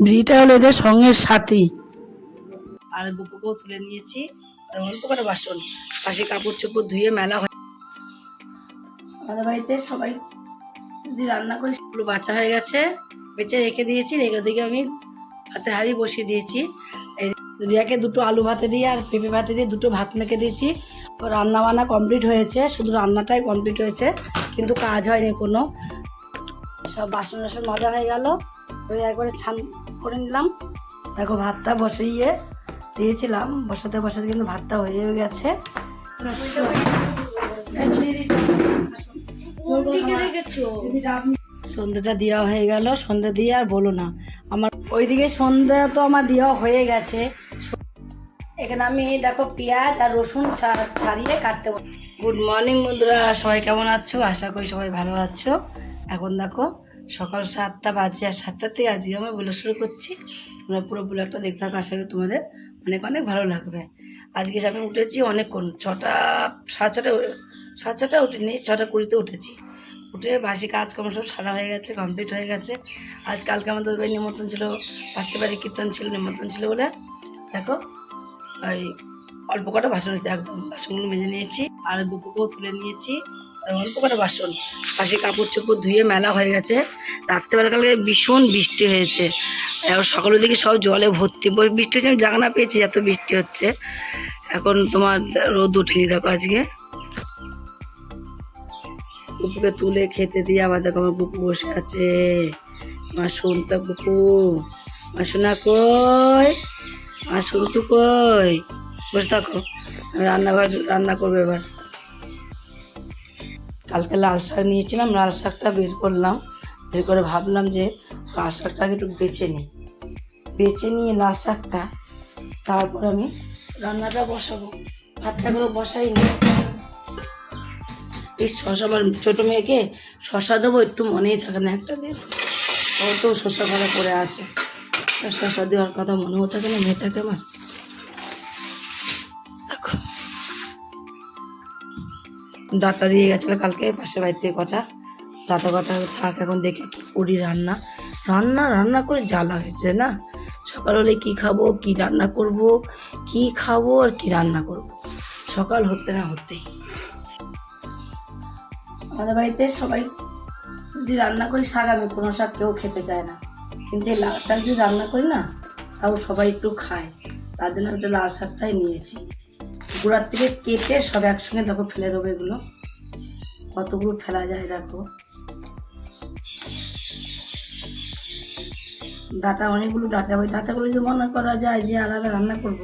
ব্রিটা হলো এদের সঙ্গের সাথী। আর গুপুকেও তুলে নিয়েছি। করে বাসন। পাশে কাপড় চোপড় ধুয়ে মেলা হয়। আমাদের বাড়িতে সবাই যদি রান্না করি, সেগুলো বাচ্চা হয়ে গেছে। বেঁচে রেখে দিয়েছি। রেখে দিকে আমি ভাতের হাঁড়ি বসিয়ে দিয়েছি। রিয়াকে দুটো আলু ভাতে দিয়ে আর পেঁপে ভাতে দিয়ে দুটো ভাত মেখে দিয়েছি। রান্না বান্না কমপ্লিট হয়েছে। শুধু রান্নাটাই কমপ্লিট হয়েছে। কিন্তু কাজ হয়নি কোনো। সব বাসন টাসন মাজা হয়ে গেল। ওই একবারে ছান করে নিলাম। দেখো ভাতটা বসিয়ে দিয়েছিলাম। বসাতে বসাতে কিন্তু ভাতটা হয়ে গেছে। সন্ধ্যাটা দেওয়া হয়ে গেল। সন্ধ্যা দিয়ে আর বলো না। আমার ওইদিকে সন্ধ্যা তো আমার দেওয়া হয়ে গেছে। এখানে আমি দেখো পেঁয়াজ আর রসুন ছাড়িয়ে কাটতে গুড মর্নিং বন্ধুরা। সবাই কেমন আছো? আশা করি সবাই ভালো আছো। এখন দেখো সকাল সাতটা বাজে আর সাতটা থেকে আজকে আমি বলে শুরু করছি। তোমরা পুরো ব্লগটা দেখতে থাকো, আশা করি তোমাদের অনেক অনেক ভালো লাগবে। আজকে আমি উঠেছি অনেকক্ষণ, ছটা, সাড়ে ছটা সাড়ে ছটা উঠিনি, ছটা কুড়িতে উঠেছি। উঠে বাসি কাজকর্ম সব সারা হয়ে গেছে কমপ্লিট হয়ে গেছে। আজ কালকে আমাদের বাড়ি নিমন্ত্রণ ছিল, পাশের বাড়ি কীর্তন ছিল, নিমন্ত্রণ ছিল বলে, দেখো, ওই অল্প কটা বাসন হয়েছে, একদম বাসনগুলো মেজে নিয়েছি, আর দুপুকেও তুলে নিয়েছি। অল্প কটা বাসন। পাশে কাপড় চোপড় ধুয়ে মেলা হয়ে গেছে। রাত্রেবেলা কালকে ভীষণ বৃষ্টি হয়েছে। এখন সকালের দিকে সব জলে ভর্তি। বৃষ্টি হচ্ছে, আমি জানা পেয়েছি, এত বৃষ্টি হচ্ছে। এখন তোমার রোদ উঠিনি, দেখো আজকে। পুপুকে তুলে খেতে দিয়ে আবার দেখো আমার পুপু বসে আছে। মা শুনতো পুপু মা শোনা কই? মা শুনতু কই? বসে থাকো। রান্নাঘর, রান্না করব এবার। কালকে লাল শাক নিয়েছিলাম, লাল শাকটা বের করলাম। বের করে ভাবলাম যে লাল শাকটাকে একটু বেছে নিই। বেছে নিয়ে লাল শাকটা তারপর আমি রান্নাটা বসাবো। ভাতটা করে বসাই নি এই শশা আমার ছোটো মেয়েকে শশা দেবো, একটু মনেই থাকে না। একটা দিন ও তো শশা খাওয়া পড়ে আছে। শশা দেওয়ার কথা মনেও থাকে না, মেয়েটাকে আমার ডাটা দিয়ে গেছিল কালকে, পাশের বাড়িতে কটা। ডাটা কটা থাক, এখন দেখি করি রান্না। রান্না রান্না করে জ্বালা হয়েছে না? সকাল হলে কী খাব, কি রান্না করব, কি খাব আর কি রান্না করব? সকাল হতে না হতেই। আমাদের বাড়িতে সবাই যদি রান্না করি, শাক আমি কোনো শাক কেউ খেতে চায় না। কিন্তু এই লাল শাক যদি রান্না করি না, তাও সবাই একটু খায়। তার জন্য আমি একটু লাল শাকটাই নিয়েছি। গোড়ার থেকে কেটে সব একসঙ্গে দেখো ফেলে দেবো এগুলো। কতগুলো ফেলা যায় দেখো। ডাটা, অনেকগুলো ডাটা, ওই ডাটাগুলো যদি মনে করা যায় যে আলাদা রান্না করব,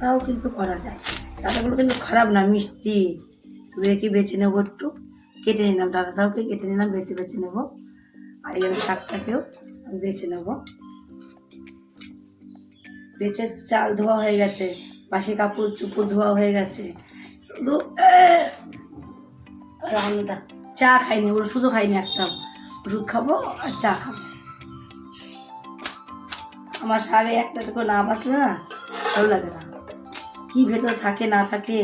তাও কিন্তু করা যায়। ডাটাগুলো কিন্তু খারাপ না, মিষ্টি। রেখে বেছে নেব একটু? কেটে নিলাম ডাটাটাওকে কেটে নিলাম, বেছে বেছে নেব। আর এখানে শাকটাকেও আমি বেছে নেব। বেছে চাল ধোয়া হয়ে গেছে। পাশে কাপড় চুপড় ধোয়া হয়ে গেছে। শুধু রান্নাটা চা খাইনি ওষুধও খাইনি একটা। ওষুধ খাব আর চা খাব। আমার শাকে একটা টুকু না বাঁচলে না ভালো লাগে না। কি ভেতর থাকে, না থাকে,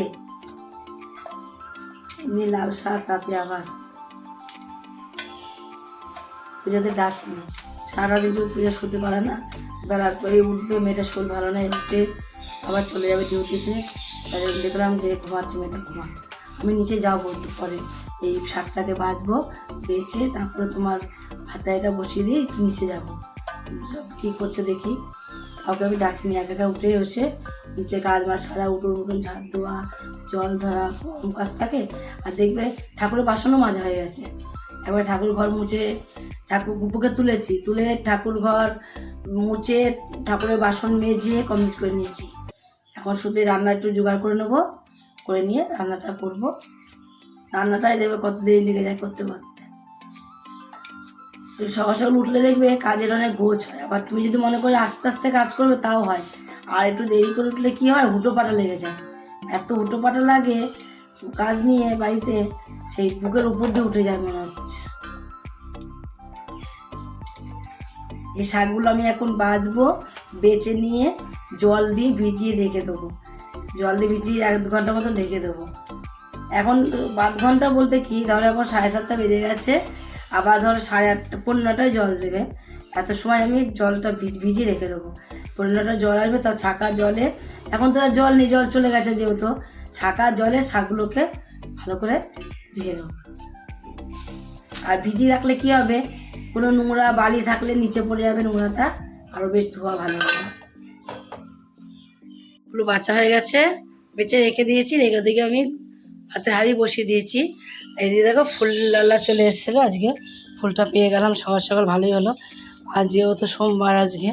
এমনি লাল শাক তাতে আবার। পুজোতে ডাক নেই। সারাদিন তো পুজো শুতে পারে না। বেলা উঠবে মেয়েটা শরীর ভালো নেই, উঠে আবার চলে যাবে ডিউটিতে দেখলাম যে ঘুমাচ্ছে মেয়েটা, ঘুমা। আমি নিচে যাব একটু পরে। এই শাকটাকে বাজবো, বেচে তারপরে তোমার ভাতাইটা বসিয়ে দিয়ে একটু নিচে যাব। সব কী করছে দেখি। কাউকে আমি ডাকিনি, একা একা উঠে বসে। নিচে কাজ বাজ সারা উঠুন উঠুন ঝাড় দেওয়া জল ধরা কাজ থাকে। আর দেখবে ঠাকুরের বাসনও মাজা হয়ে গেছে। একবার ঠাকুর ঘর মুছে, ঠাকুর গুপুকে তুলেছি। তুলে ঠাকুর ঘর মুছে ঠাকুরের বাসন মেজে কমপ্লিট করে নিয়েছি। এখন শুধু রান্না একটু জোগাড় করে নেব, করে নিয়ে রান্নাটা করব। রান্নাটাই দেখবে কত দেরি লেগে যায় করতে করতে। সকাল সকাল উঠলে দেখবে কাজের অনেক গোছ হয়, আবার তুমি যদি মনে করে আস্তে আস্তে কাজ করবে তাও হয়। আর একটু দেরি করে উঠলে কী হয়? হুটো পাটা লেগে যায়। এত হুটো পাটা লাগে, কাজ নিয়ে বাড়িতে সেই বুকের উপর দিয়ে উঠে যায় মনে হচ্ছে। এই শাকগুলো আমি এখন বাছবো বেছে নিয়ে জল দিয়ে ভিজিয়ে রেখে দেবো। জল দিয়ে ভিজিয়ে এক দু ঘণ্টা মতো রেখে দেবো। এখন বাদ ঘণ্টা বলতে কি? ধরো এখন সাড়ে সাতটা বেজে গেছে, আবার ধরো সাড়ে আটটা পনেরো নটায় জল দেবে। এত সময় আমি জলটা ভিজ- ভিজিয়ে রেখে দেবো। পরিণটা জল আসবে তার ছাকা জলে, এখন তো আর জল নেই, জল চলে গেছে যেহেতু, ছাকা জলে শাকগুলোকে ভালো করে ধুয়ে দেবো আর ভিজিয়ে রাখলে কি হবে? কোনো নোংরা বালি থাকলে নিচে পড়ে যাবে নোংরাটা আরও বেশ ধোয়া ভালো হবে। পুরো বাচ্চা হয়ে গেছে। বেঁচে রেখে দিয়েছি, রেখে থেকে আমি ভাতের হাঁড়ি বসিয়ে দিয়েছি। এদিকে দেখো, ফুল লালা চলে এসেছিল আজকে। ফুলটা পেয়ে গেলাম, সকাল সকাল ভালোই হলো। আর যেহেতু সোমবার আজকে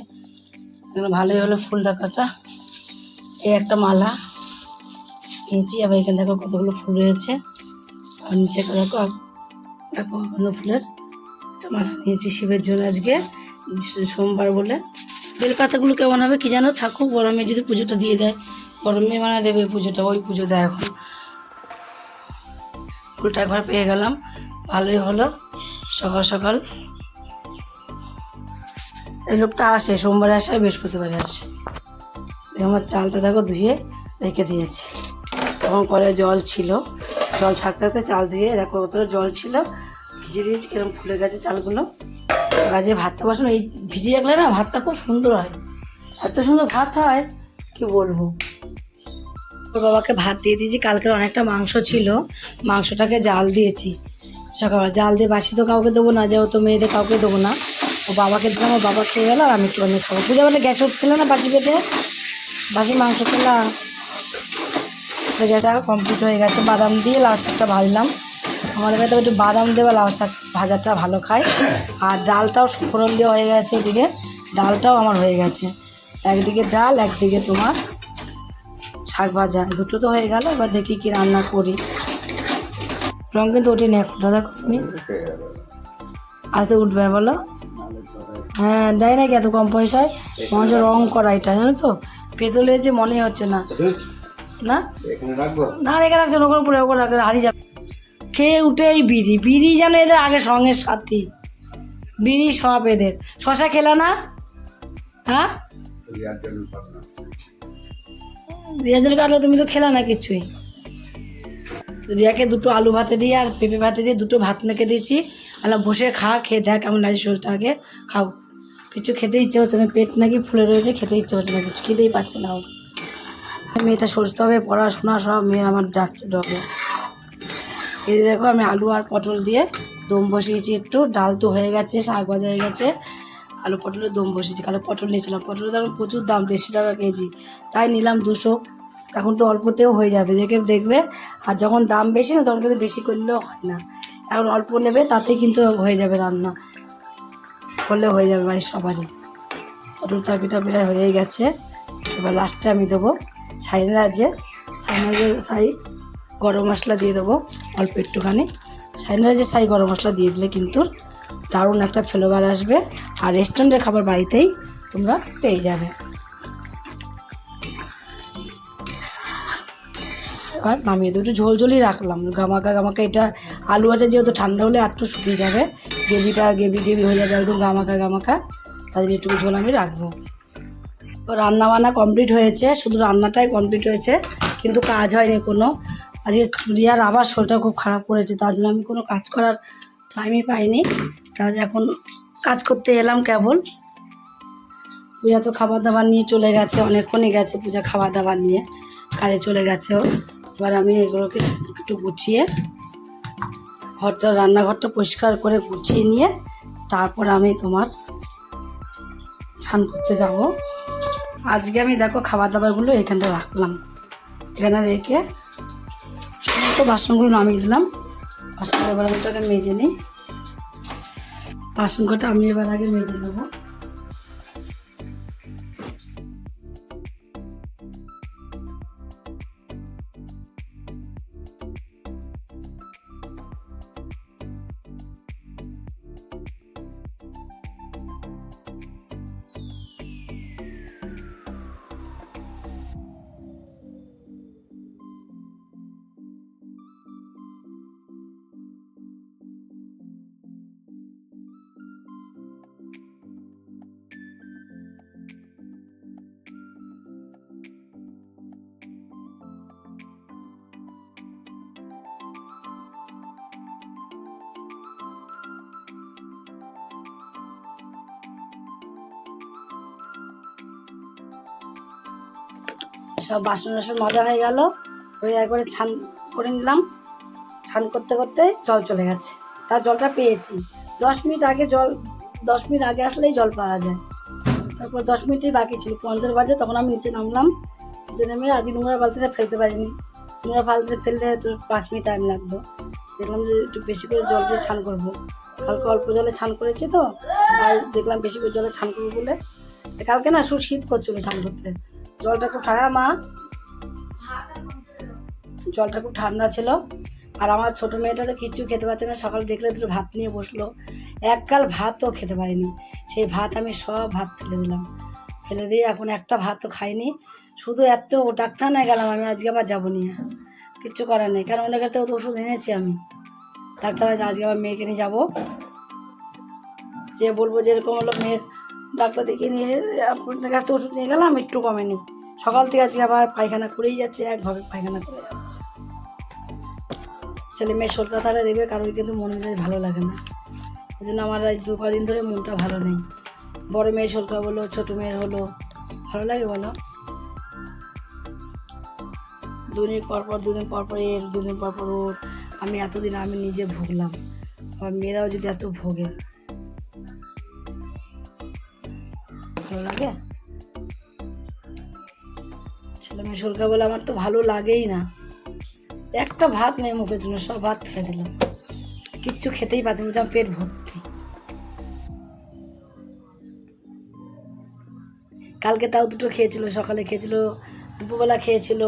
ভালোই হলো ফুল দেখাটা। এই একটা মালা নিয়েছি, আবার এখানে দেখো কতগুলো ফুল রয়েছে। আর নিচে দেখো দেখো ফুলের একটা মালা নিয়েছি শিবের জন্য আজকে, সোমবার বলে। বেলপাতাগুলো কেমন হবে কি জানো? থাকুক গরমে যদি পুজোটা দিয়ে দেয়। গরমে মানে দেবে পুজোটা, ওই পুজো দেয় এখন। ফুলটা একবার পেয়ে গেলাম, ভালোই হলো, সকাল সকাল। এই লোকটা আসে, সোমবারে আসে বৃহস্পতিবারে আসে। আমার চালটা দেখো ধুয়ে রেখে দিয়েছি। তখন কলে জল ছিল, জল থাকতে থাকতে চাল ধুয়ে, দেখো কতটা জল ছিল। ভিজিয়ে দিয়েছি কীরকম ফুলে গেছে চালগুলো। কাজে ভাতটা বসানো, এই ভিজিয়ে রাখলে না ভাতটা খুব সুন্দর হয়। এত সুন্দর ভাত হয়, কি বলব? ওর বাবাকে ভাত দিয়ে দিয়েছি, কালকের অনেকটা মাংস ছিল, মাংসটাকে জাল দিয়েছি। সকালবেলা জাল দিয়ে বাসি তো কাউকে দেবো না, যে তো মেয়েদের কাউকে দেবো না। ও বাবাকে দিলাম, ও বাবা খেয়ে গেল, আর আমি একটু অনেক খাব। পূজা বলে গ্যাস উঠছিল না বাসি পেটে? বাসি মাংস খেলাম। গ্যাসটা কমপ্লিট হয়ে গেছে, বাদাম দিয়ে শাকটা ভাজলাম। আমার এবার একটু বাদাম দেওয়া লাল শাক ভাজাটা ভালো খায়। আর ডালটাও ফোড়ন দেওয়া হয়ে গেছে ওদিকে ডালটাও আমার হয়ে গেছে। একদিকে ডাল একদিকে তোমার শাক ভাজা। দুটো তো হয়ে গেল এবার দেখি কি রান্না করি। রং কিন্তু ওঠে নেই এখন দেখো তুমি? আসতে উঠবে বলো? হ্যাঁ দেয় নাকি এত কম পয়সায়? মনে হচ্ছে রং করা এটা জানো তো? পেতলে যে মনে হচ্ছে না। না? না রেখে রাখছে ওখানে পরে ওখানে হারিয়ে যাবে। খেয়ে উঠে এই বিড়ি। বিড়ি যেন এদের আগে সঙ্গের সাথী। বিড়ি সব এদের। শশা খেলা না? হ্যাঁ? রিয়াজের কাটলো, তুমি তো খেলা না কিছুই। রিয়াকে দুটো আলু ভাতে দিয়ে আর পেঁপে ভাতে দিয়ে দুটো ভাত মেখে দিয়েছি। আলাম বসে খা, খেয়ে দেখ কেমন লাগে শরীরটা আগে। খাও। কিছু খেতে ইচ্ছে হচ্ছে না। পেট নাকি ফুলে রয়েছে, খেতে ইচ্ছে হচ্ছে না কিছু। খেতেই পাচ্ছে না ওর মেয়েটা সুস্থ হবে, পড়াশোনা সব মেয়ে আমার যাচ্ছে ডগে এই দেখো, আমি আলু আর পটল দিয়ে দম বসিয়েছি একটু। ডাল তো হয়ে গেছে, শাক ভাজা হয়ে গেছে। আলু পটলের দম বসিয়েছি। কালো পটল নিয়েছিলাম। পটলের দাম প্রচুর দাম, দেড়শো টাকা কেজি। তাই নিলাম দুশো। এখন তো অল্পতেও হয়ে যাবে। দেখে দেখবে। আর যখন দাম বেশি না, তখন কিন্তু বেশি করলেও হয় না। এখন অল্প নেবে, তাতেই কিন্তু হয়ে যাবে রান্না। করলে হয়ে যাবে বাড়ির সবারই। পটল তরকারিটা প্রায় হয়ে গেছে। এবার লাস্টে আমি দেবো। সাইনা যে সাইনা যে সাই গরম মশলা দিয়ে দেবো, অল্প একটুখানি। যে সাই গরম মশলা দিয়ে দিলে কিন্তু দারুণ একটা ফ্লেভার আসবে আর রেস্টুরেন্টের খাবার বাড়িতেই তোমরা পেয়ে যাবে। এবার নামিয়ে দুটো ঝোল ঝোলই রাখলাম। গামাকা গামাকা এটা আলু আছে যেহেতু ঠান্ডা হলে একটু শুকিয়ে যাবে, গ্রেভিটা গ্রেভি গ্রেভি হয়ে যাবে একদম গামাকা গামাকা তাদের একটু ঝোল আমি রাখব। রান্না বান্না কমপ্লিট হয়েছে, শুধু রান্নাটাই কমপ্লিট হয়েছে, কিন্তু কাজ হয়নি কোনো। আজকে রিয়ার আবার শরীরটা খুব খারাপ করেছে, তার জন্য আমি কোনো কাজ করার টাইমই পাইনি। তার এখন কাজ করতে এলাম কেবল। পূজা তো খাবার দাবার নিয়ে চলে গেছে, অনেকক্ষণই গেছে পূজা খাবার দাবার নিয়ে, কাজে চলে গেছে ও। এবার আমি এগুলোকে একটু গুছিয়ে, ঘরটা, রান্নাঘরটা পরিষ্কার করে গুছিয়ে নিয়ে তারপর আমি তোমার স্নান করতে যাব। আজকে আমি দেখো খাবার দাবারগুলো এখানটা রাখলাম। এখানে রেখে সমস্ত বাসনগুলো নামিয়ে দিলাম। বাসনগুলো এবার আমি মেজে নিই। বাসন কটা আমি এবার আগে মেজে দেবো সব বাসন টাসন মাজা হয়ে গেল। হয়ে একবারে ছান করে নিলাম। ছান করতে করতে জল চলে গেছে। তার জলটা পেয়েছি। দশ মিনিট আগে জল, দশ মিনিট আগে আসলেই জল পাওয়া যায়। তারপর দশ মিনিটই বাকি ছিল। পঞ্চাশ বাজে তখন আমি নিচে নামলাম। নিচে নেমে আজকে নোংরা বালতিটা ফেলতে পারিনি। নোংরা বালতিটা ফেললে তো পাঁচ মিনিট টাইম লাগতো। দেখলাম যে একটু বেশি করে জল দিয়ে ছান করব। কালকে অল্প জলে ছান করেছি তো। আর দেখলাম বেশি করে জলে ছান করব বলে। কালকে না শুধু শীত করছিল ছান করতে। জলটা খুব ঠান্ডা, মা। জলটা খুব ঠান্ডা ছিল। আর আমার ছোট মেয়েটা তো কিচ্ছু খেতে পারছে না। সকালে দেখলে দুটো ভাত নিয়ে বসল। এককাল ভাতও খেতে পারিনি। সেই ভাত আমি সব ভাত ফেলে দিলাম। ফেলে দিয়ে এখন একটা ভাতও খাইনি। শুধু এত ডাক্তার না গেলাম আমি, আজকে আবার যাব নিয়ে। কিচ্ছু করার নেই। কারণ ওনার কাছে ওষুধ এনেছি আমি। ডাক্তার আজকে আবার মেয়েকে নিয়ে যাব। যে বলব যেরকম হলো মেয়ের ডাক্তার দেখিয়ে নিয়ে আপনার কাছে ওষুধ নিয়ে গেলাম, একটু কমেনি। সকাল থেকে আজকে আবার পায়খানা করেই যাচ্ছে, একভাবে পায়খানা করে যাচ্ছে। ছেলে মেয়ে শোল তাহলে দেখবে, কারোর কিন্তু মন মেজাজ ভালো লাগে না। এই জন্য আমার এই দু কদিন ধরে মনটা ভালো নেই। বড় মেয়ে শোলকা বলো, ছোটো মেয়ের হলো, ভালো লাগে বলো? দুদিন পর পর, দুদিন পর পর এর, দুদিন পর পর ওর। আমি এতদিন আমি নিজে ভুগলাম। আমার মেয়েরাও যদি এত ভোগে ভালো লাগে? ছেলে মেয়ে শোলকা বলে আমার তো ভালো লাগেই না। একটা ভাত মেয়ে মুখে দিল, সব ভাত ফেলে দিলাম কিচ্ছু খেতেই পারছি না পেট ভর্তি। কালকে তাও দুটো খেয়েছিল, সকালে খেয়েছিল, দুপুরবেলা খেয়েছিল।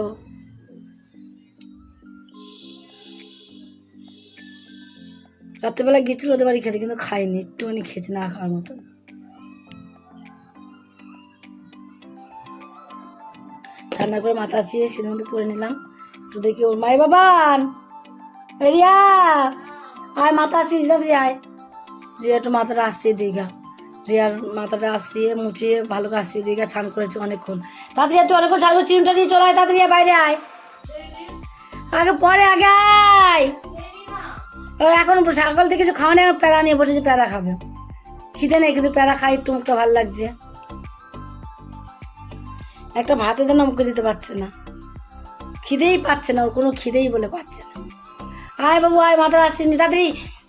রাত্রেবেলা গিয়েছিল ওদের বাড়ি খেতে, কিন্তু খাইনি একটুখানি খেয়েছে না খাওয়ার মতো ঠান্ডা করে মাথা আসিয়ে সেটার মধ্যে পরে নিলাম। একটু দেখি ওর মাই বাবান। রিয়া, আয় মাথা আসিস দাদি আয়। রিয়া একটু মাথাটা আসতে দিঘা রিয়ার মাথাটা আসিয়ে মুছিয়ে ভালো করে আসতে দিঘা স্নান করেছে অনেকক্ষণ। তাড়াতাড়ি তুই অনেকক্ষণ ছাড়বো চিমটা নিয়ে চলে আয় বাইরে আয়। আগে পরে, আগে আয়। এখন সকাল থেকে কিছু খাওয়া নেই প্যারা নিয়ে বসেছে প্যারা খাবে। খিদে নেই, কিন্তু প্যারা খাই, একটু মুখটা ভালো লাগছে। একটা ভাতে দেন মুখে দিতে পারছে না। খিদেই পাচ্ছে না, ওর কোনো খিদেই বলে পাচ্ছে না। আয় বাবু, আয় মাথা নি তাড়াতাড়ি।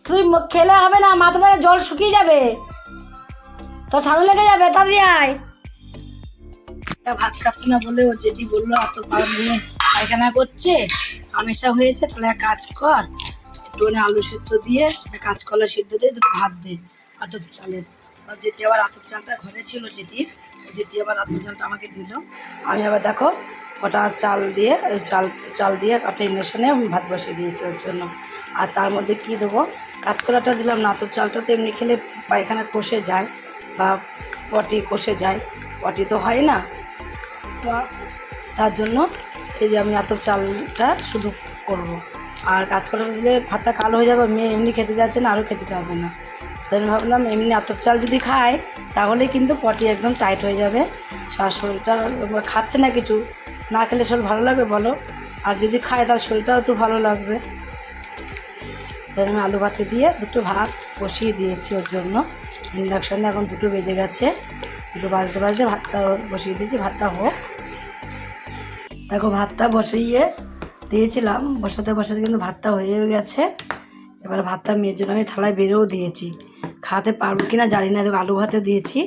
তুই খেলে হবে না, মাথাটা জল শুকিয়ে যাবে। তোর ঠান্ডা লেগে যাবে, তাড়াতাড়ি আয়। তা ভাত খাচ্ছে না বলে ও যেটি বলল, এত পার নিয়ে পায়খানা করছে আমেশা হয়েছে, তাহলে এক কাজ কর, একটুখানি আলু সিদ্ধ দিয়ে, এক কাঁচকলা সিদ্ধ দিয়ে দুটো ভাত দে আতপ চালের। যেটি আবার আতপ চালটা ঘরে ছিল যেটির যেটি আবার আতপ চালটা আমাকে দিল। আমি আবার দেখো কটা চাল দিয়ে চাল চাল দিয়ে একটা ইন্ডাকশানে ভাত বসিয়ে দিয়েছি ওর জন্য। আর তার মধ্যে কি দেবো? কাঁচকলাটা দিলাম না, আতপ চালটা তো এমনি খেলে পায়খানা কষে যায় বা পটি কষে যায়। পটি তো হয় না। তার জন্য এই যে আমি আতপ চালটা শুধু করব। আর কাঁচকলা দিলে ভাতটা কালো হয়ে যাবে, মেয়ে এমনি খেতে যাচ্ছে না, আরও খেতে চাইবে না। তাই ভাবলাম এমনি আতপ চাল যদি খায়, তাহলে কিন্তু পটি একদম টাইট হয়ে যাবে। আর শরীরটা খাচ্ছে না কিছু, না খেলে শরীর ভালো লাগবে বলো? আর যদি খায়, তার শরীরটাও একটু ভালো লাগবে। তাই আমি আলু ভাতে দিয়ে দুটো ভাত বসিয়ে দিয়েছি ওর জন্য। ইন্ডাকশানে এখন দুটো বেজে গেছে। দুটো বাজতে বাজতে ভাতটা বসিয়ে দিয়েছি, ভাতটা হোক। দেখো, ভাতটা বসিয়ে দিয়েছিলাম। বসাতে বসাতে কিন্তু ভাতটা হয়ে গেছে। এবার ভাতটা মেয়ের জন্য আমি থালায় বেরেও দিয়েছি। খাওয়াতে পারব কি না জানি না। দেখো, আলু ভাতে দিয়েছি।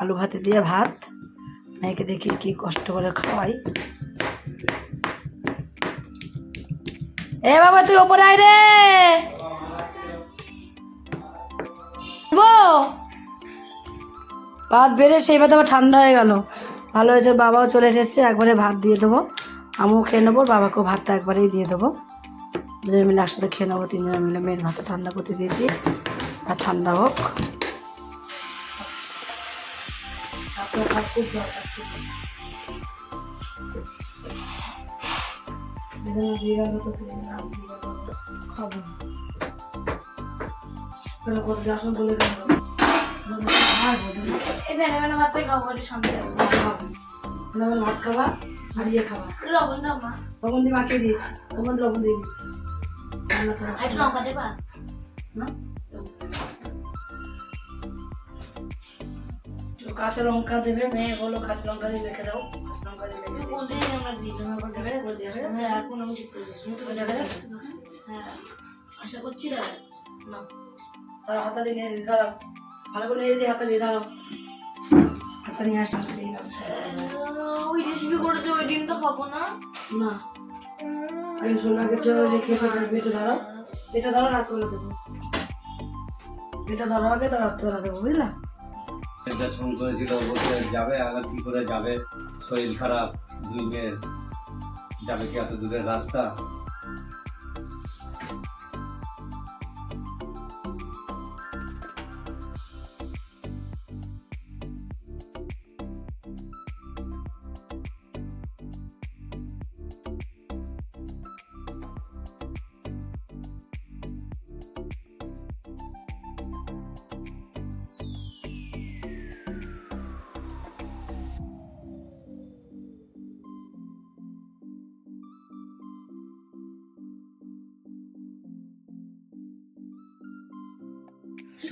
আলু ভাতে দিয়ে ভাত। মেয়েকে দেখি কি কষ্ট করে খাওয়াই। এ বাবা, তুই ওপরে আয় রে। ভাত বেড়ে সেই ভাত আবার ঠান্ডা হয়ে গেল। ভালো হয়েছে, বাবাও চলে এসেছে, একবারে ভাত দিয়ে দেবো। আমিও খেয়ে নেব, বাবাকেও ভাতটা একবারেই দিয়ে দেবো। দুজনে মিলে একসাথে খেয়ে নেব, তিনজনে মিলে মেয়ের ভাতটা ঠান্ডা করতে দিয়েছি। আর ঠান্ডা হোক। খুব দরকার ছিল। বেদানা তো খাব না। কেন যাস বলে বেলাবেলা ভাতটা খাব একটু ভাত খাবা আর ইয়ে খাবা। লবণ দাও মা। লবণ দিয়ে মাখিয়ে দিয়েছি। লবণ দিয়ে লবণ দিয়ে দিচ্ছি। রান্না করার লঙ্কা দেবা? না? একটু কাঁচা লঙ্কা দেবে মেয়ে বলো কাঁচা লঙ্কা দিয়ে মেখে দাও। কাঁচা লঙ্কা দিয়ে মেখে দিই আমরা দিই? হ্যাঁ এখন আমি ঠিক করে দিচ্ছি দেখা হ্যাঁ। আশা করছি যাচ্ছে না। তারা হাতা দিয়ে নিয়ে দাঁড়াও। ভালো করে নিয়ে দিয়ে হাতা দিয়ে দাঁড়াও। হাতা নিয়ে আসা আহ, ওই রেসিপি করেছে ওই ডিম তো খাব না? না। আমি সোনাকে তো রেখে বেটে দাঁড়াও এটা দাঁড়াও রাত্রেবেলা দেবো। আগে তো রাত্রেবেলা দেবো বুঝলা? এটা ফোন করেছিল বলতে যাবে আগে কি করে যাবে? শরীর খারাপ দুই মেয়ের যাবে কি এত দূরের রাস্তা?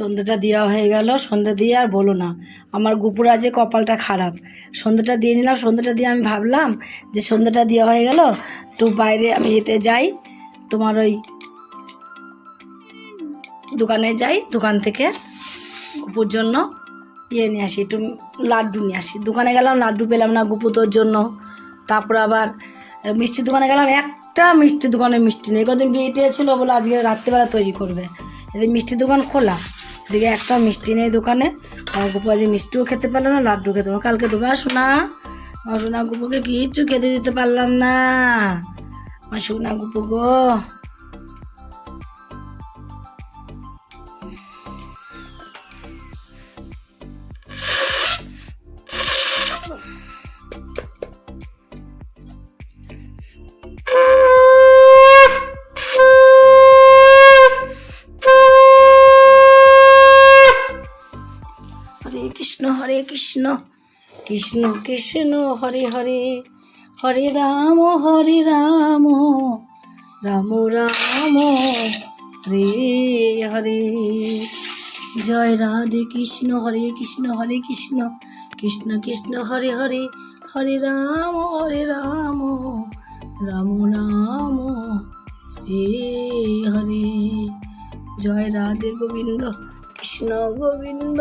সন্ধ্যাটা দেওয়া হয়ে গেল, সন্ধ্যা দিয়ে আর বলো না। আমার গুপুরা যে কপালটা খারাপ। সন্ধ্যাটা দিয়ে নিলাম, সন্ধ্যাটা দিয়ে আমি ভাবলাম যে সন্ধ্যাটা দেওয়া হয়ে গেল, তো বাইরে আমি এতে যাই, তোমার ওই দোকানে যাই, দোকান থেকে গুপুর জন্য ইয়ে নিয়ে আসি, একটু লাড্ডু নিয়ে আসি। দোকানে গেলাম, লাড্ডু পেলাম না গুপু তোর জন্য। তারপর আবার মিষ্টির দোকানে গেলাম, একটা মিষ্টির দোকানে মিষ্টি নেই। কদিন বিয়েতে ছিল বলে আজকে রাত্রিবেলা তৈরি করবে। এদিকে মিষ্টির দোকান খোলা এদিকে একটা মিষ্টি নেই দোকানে আমার গুপু আজ মিষ্টিও খেতে পারল না, লাড্ডু খেতে পারল না। কালকে আসো শোনা আমার সোনা গুপুকে কিচ্ছু খেতে দিতে পারলাম না আমার সোনা গুপু গো হরে কৃষ্ণ। কৃষ্ণ কৃষ্ণ, হরে হরে। হরে রাম হরে রাম। রাম রাম, হরে হরে। জয় রাধে কৃষ্ণ, হরে কৃষ্ণ হরে কৃষ্ণ। কৃষ্ণ কৃষ্ণ, হরে হরে। হরে রাম হরে রাম। রাম রাম, হরে হরে। জয় রাধে গোবিন্দ, কৃষ্ণ গোবিন্দ।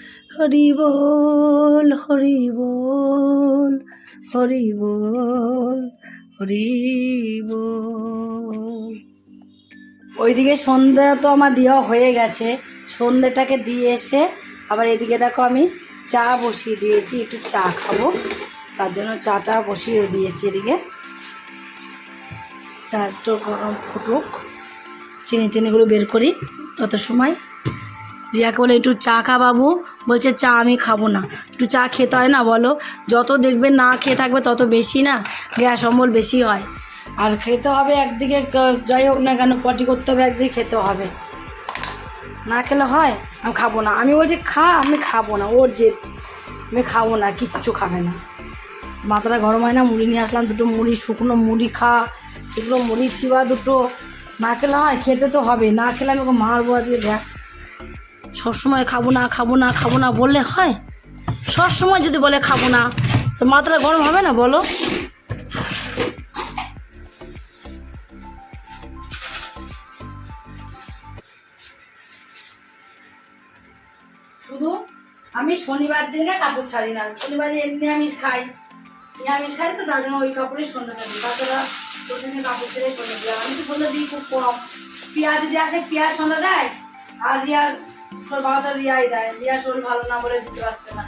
হরি বল হরি বল হরি বল হরি বল। ওইদিকে সন্ধ্যা তো আমার দেওয়া হয়ে গেছে। সন্ধ্যেটাকে দিয়ে এসে আবার এদিকে দেখো আমি চা বসিয়ে দিয়েছি, একটু চা খাব। তার জন্য চাটা বসিয়ে দিয়েছি এদিকে। চা একটু গরম ফুটুক। চিনি টিনিগুলো বের করি তত সময়। রিয়াকে বলে, একটু চা খা বাবু। বলছে, চা আমি খাব না। একটু চা খেতে হয় না, বলো? যত দেখবে না খেয়ে থাকবে, তত বেশি না? গ্যাস অম্বল বেশি হয়। আর খেতে হবে একদিকে যাই হোক না কেন, পটি করতে হবে, একদিকে খেতে হবে। না খেলে হয়? আমি খাব না। আমি বলছি, খা, আমি খাব না। ওর জেদ। আমি খাব না, কিচ্ছু খাবে না। মাথাটা গরম হয় না, মুড়ি নিয়ে আসলাম দুটো মুড়ি, শুকনো মুড়ি খা, শুকনো মুড়ি, চিবা দুটো। না খেলে হয়? খেতে তো হবে। না খেলে আমি ওকে মারবো আজকে, দেখ। সবসময় খাব না খাব না খাব না বললে হয়? সবসময় যদি বলে খাব না, তো মাথাটা গরম হবে না বলো? শুধু আমি শনিবার দিনকে কাপড় ছাড়ি না, শনিবার এমনি নিরামিষ খাই। নিরামিষ খাই তো, তার জন্য ওই কাপড়েই সন্ধ্যা থাকি তাছাড়া প্রতিদিন কাপড় ছেড়ে সন্ধ্যা দিই। আমি তো সন্ধ্যা দিই খুব কম। পেঁয়াজ যদি আসে, পেঁয়াজ সন্ধ্যা দেয়, আর রিয়ার শরীর বাবা রিয়াই দেয়। রিয়া শরীর ভালো না বলে দিতে পারছে না।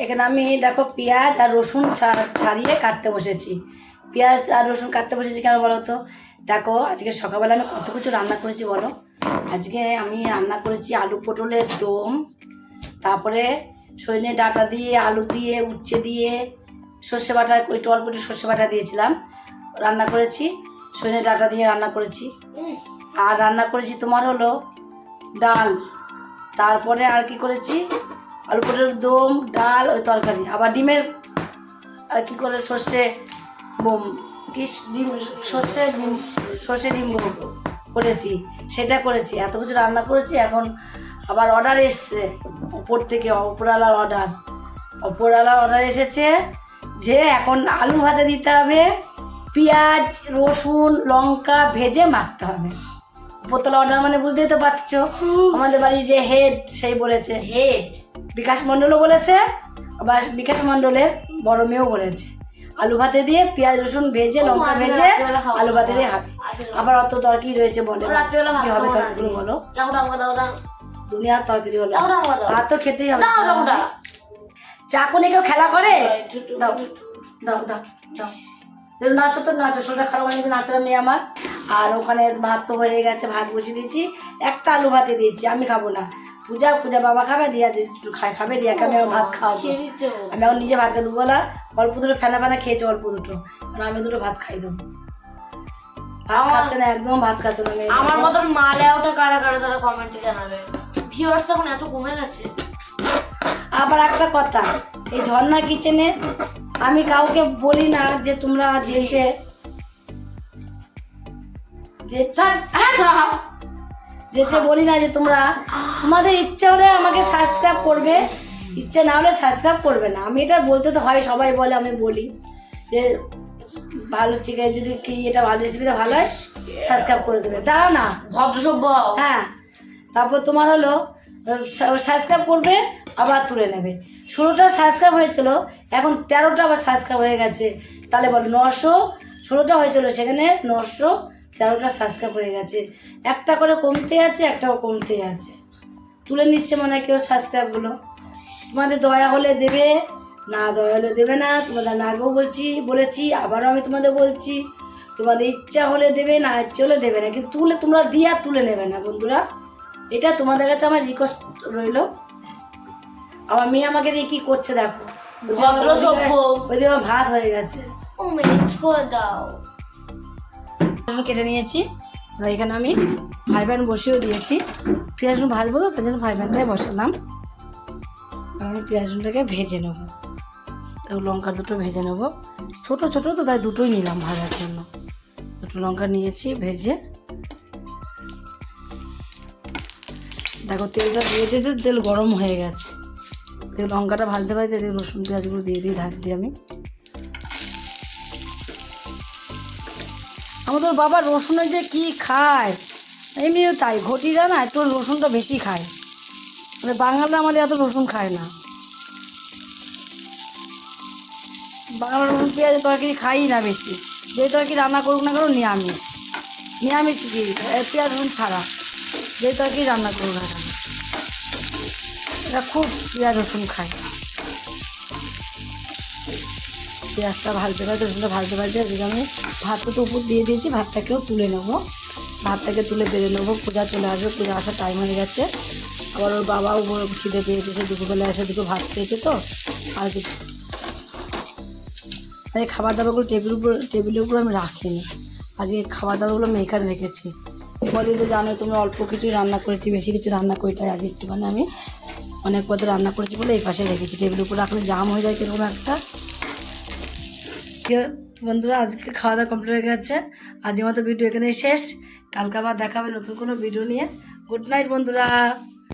এখানে আমি দেখো পেঁয়াজ আর রসুন ছাড়িয়ে কাটতে বসেছি। পেঁয়াজ আর রসুন কাটতে বসেছি কেন বলো তো? দেখো, আজকে সকালবেলা আমি কত কিছু রান্না করেছি বলো? আজকে আমি রান্না করেছি আলু পটলের দম, তারপরে সজনে ডাঁটা দিয়ে, আলু দিয়ে, উচ্ছে দিয়ে, সর্ষে বাটা, একটু অল্প একটু সর্ষে বাটা দিয়েছিলাম। রান্না করেছি, সজনে ডাটা দিয়ে রান্না করেছি। আর রান্না করেছি তোমার হলো ডাল। তারপরে আর কি করেছি? আলু পটলের দম ডাল ওই তরকারি। আবার ডিমের কি করে সর্ষে বোম কি ডিম সর্ষে ডিম সর্ষে ডিম করেছি সেটা করেছি। এত কিছু রান্না করেছি এখন আবার অর্ডার এসছে ওপর থেকে অপরালার অর্ডার ওপরওয়ালার অর্ডার এসেছে যে এখন আলু ভাতে দিতে হবে পেঁয়াজ রসুন লঙ্কা ভেজে মাখতে হবে। বোতল অর্ডার মানে বুঝতেই তো পারছ। আমাদের বাড়ি যে হেড সেই বলেছে। হেড বিকাশ মণ্ডলও বলেছে আবার বিকাশ মণ্ডলের বড় মেয়েও বলেছে। আলু ভাতে দিয়ে পেঁয়াজ রসুন ভেজে লঙ্কা ভেজে আলু ভাতে দিয়ে না। খাবে আজকে আবার অত তরকি রয়েছে বলে কি হবে তরকারি বলো? দুনিয়ার তরকারি হলো ভাত তো খেতেই হবে চাকুনি কেউ খেলা করে? দাও। দাও দাও দাও নাচো তো নাচো। শরীরটা খারাপ মানে নাচরা মেয়ে আমার। আর ওখানে ভাত তো হয়ে গেছে ভাত বসিয়ে দিয়েছি। একটা আলু ভাতে দিয়েছি আমি খাব না। পূজা পূজা বাবা খাবে রিয়া একটু খায় খাবে রিয়াকে আমি ভাত খাওয়াবো। আমি এখন নিজে ভাত দেবো বলা অল্প দুটো ফেনা ফেনা খেয়েছি অল্প দুটো। আর আমি দুটো ভাত খাই দেবো। ভাত খাচ্ছে না একদম ভাত খাচ্ছে না আমার মতন কারা কারা তারা কমেন্টে জানাবে। ভিউয়ার্স এখন এত কমে গেছে। আবার একটা কথা এই ঝর্ণা কিচেনে আমি কাউকে বলি না যে তোমরা যেচে যে হ্যাঁ, যেচে বলি না যে তোমরা তোমাদের ইচ্ছা হলে আমাকে সাবস্ক্রাইব করবে ইচ্ছে না হলে সাবস্ক্রাইব করবে না। আমি এটা বলতে তো হয় সবাই বলে আমি বলি যে ভালো চিকেন যদি কি এটা ভালো রেসিপিটা ভালো হয় সাবস্ক্রাইব করে দেবে। তা না। ভদ্র সভ্য হ্যাঁ। তারপর তোমার হলো সাবস্ক্রাইব করবে আবার তুলে নেবে। ষোলোটা সাবস্ক্রাইব হয়েছিল এখন তেরোটা আবার সাবস্ক্রাইব হয়ে গেছে। তাহলে বলো নশো ষোলোটা হয়েছিল সেখানে নশো তেরোটা সাবস্ক্রাইব হয়ে গেছে। একটা করে কমতে আছে একটাও কমতে আছে। তুলে নিচ্ছে মনে হয় কেউ সাবস্ক্রাইবগুলো তোমাদের দয়া হলে দেবে না দয়া হলে দেবে না তোমাদের না আগেও বলছি বলেছি আবারও আমি তোমাদের বলছি। তোমাদের ইচ্ছা হলে দেবে না ইচ্ছে হলে দেবে না। কিন্তু তুলে তোমরা দিয়ে আর তুলে নেবে না বন্ধুরা। এটা তোমাদের কাছে আমার রিকোয়েস্ট রইল। আমার মেয়ে আমাকে দিয়ে কি করছে দেখো। আমার ভাত হয়ে গেছে। ও মিনিট দাও। রসুন কেটে নিয়েছি। এবার এখানে আমি ফ্রাই প্যান বসিয়েও দিয়েছি। পেঁয়াজ রসুন ভাজবো তো, তাই জন্য ফ্রাই প্যানটাই বসালাম। আমি পেঁয়াজ রসুনটাকে ভেজে নেব। তো লঙ্কা দুটো ভেজে নেব। ছোট ছোট তো, তাই দুটোই নিলাম ভাজার জন্য। দুটো লঙ্কা নিয়েছি, ভেজে। দেখো, তেলটা দিয়ে দিতে, তেল গরম হয়ে গেছে। তেল লঙ্কাটা ভাজতে ভাজতে, রসুন, পেঁয়াজগুলো দিয়ে দিই ধার দিয়ে আমি। আমাদের বাবা রসুনের যে কি খায়, এমনিও তাই। ঘটিরা না একটু রসুনটা বেশি খায়। মানে বাঙালরা আমাদের এত রসুন খায় না। বাংলা রসুন, পেঁয়াজ, তরকারি খাই না বেশি। যে তরকারি রান্না করুক না করো নিরামিষ। নিরামিষ কি? পেঁয়াজ, রসুন ছাড়া। যে তরকারি রান্না করুক না কেন। এরা খুব পেঁয়াজ, রসুন খায়। পেঁয়াজটা ভাজতে ভাজতে রসুনটা ভাজতে ভাজতে আমি ভাতটা তো উপর দিয়ে দিয়েছি, ভাতটাকেও তুলে নেব। ভাতটাকে তুলে বেড়ে নেব, পূজা চলে আসবে, পূজা আসার টাইম হয়ে গেছে। আবার ওর বাবাও খিদে পেয়েছে, সে দুপুরবেলা এসে দুটো ভাত খেয়েছে তো, আর কিছু। তাই খাবার দাবারগুলো টেবিলের উপর টেবিলের উপর আমি রাখিনি। আজকে খাবার দাবারগুলো আমি এখানে রেখেছি। বলি তো জানো, তোমরা অল্প কিছুই রান্না করেছি, বেশি কিছু রান্না করি, তাই আজকে একটুখানি আমি অনেক পদে রান্না করেছি বলে এই পাশে রেখেছি। টেবিলের উপর রাখলে জাম হয়ে যায় কীরকম একটা। বন্ধুরা, আজকে খাওয়া দাওয়া কমপ্লিট হয়ে গেছে। আজকের মতো ভিডিও এখানে শেষ। কালকে আবার দেখাবে নতুন কোনো ভিডিও নিয়ে। গুড নাইট বন্ধুরা।